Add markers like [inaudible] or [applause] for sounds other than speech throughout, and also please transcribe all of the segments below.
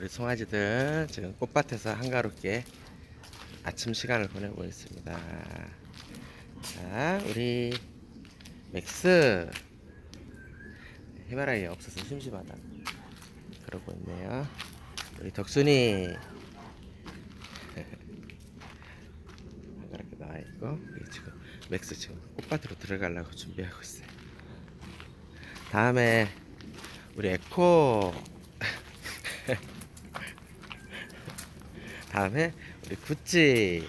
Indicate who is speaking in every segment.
Speaker 1: 우리 송아지들 지금 꽃밭에서 한가롭게 아침 시간을 보내고 있습니다. 자, 우리 맥스 히마라야 없어서 심심하다. 그러고 있네요. 우리 덕순이 [laughs] 한가롭게 나와 있고 지금 맥스 지금 꽃밭으로 들어가려고 준비하고 있어요. 다음에 우리 에코 다음에 우리 구찌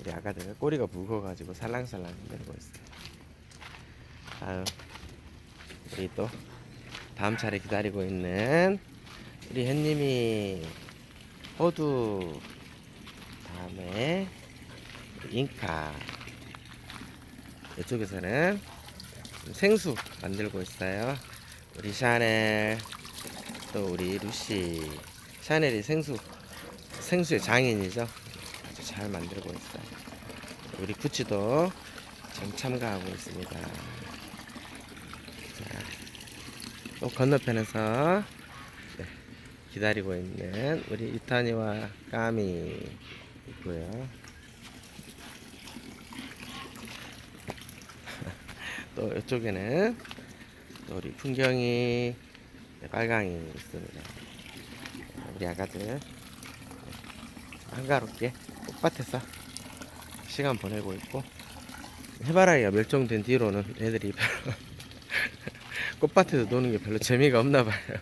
Speaker 1: 우리 아가들 꼬리가 무거워가지고 살랑살랑 흔들고 있어요. 다음 우리 또 다음 차례 기다리고 있는 우리 햇님이 호두 다음에 잉카 이쪽에서는 생수 만들고 있어요. 우리 샤넬 또 우리 루시 샤넬이 생수 생수의 장인이죠. 아주 잘 만들고 있어요. 우리 구찌도 지금 참가하고 있습니다. 자, 또 건너편에서 네, 기다리고 있는 우리 이탄이와 까미 있고요. [laughs] 또 이쪽에는 또 우리 풍경이 네, 빨강이 있습니다. 우리 아가들 한가롭게 꽃밭에서 시간 보내고 있고 해바라기가 멸종된 뒤로는 애들이 별로 [laughs] 꽃밭에서 노는 게 별로 재미가 없나 봐요. [laughs]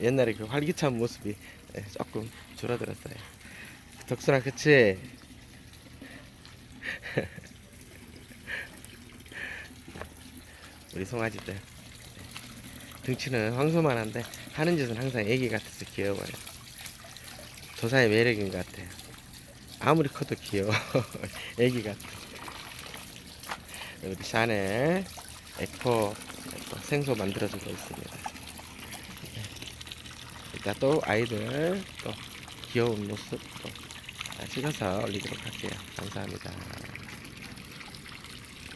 Speaker 1: 옛날에 그 활기찬 모습이 예, 조금 줄어들었어요. 덕순아 그치? [laughs] 우리 송아지들 등치는 황소만 한데 하는 짓은 항상 애기 같아서 귀여워요. 조사의 매력인 것 같아요. 아무리 커도 귀여워. [laughs] 애기 같아. 우리 샤넬 에코 또 생소 만들어주고 있습니다. 이따 또 아이들 또 귀여운 모습 또 찍어서 올리도록 할게요. 감사합니다.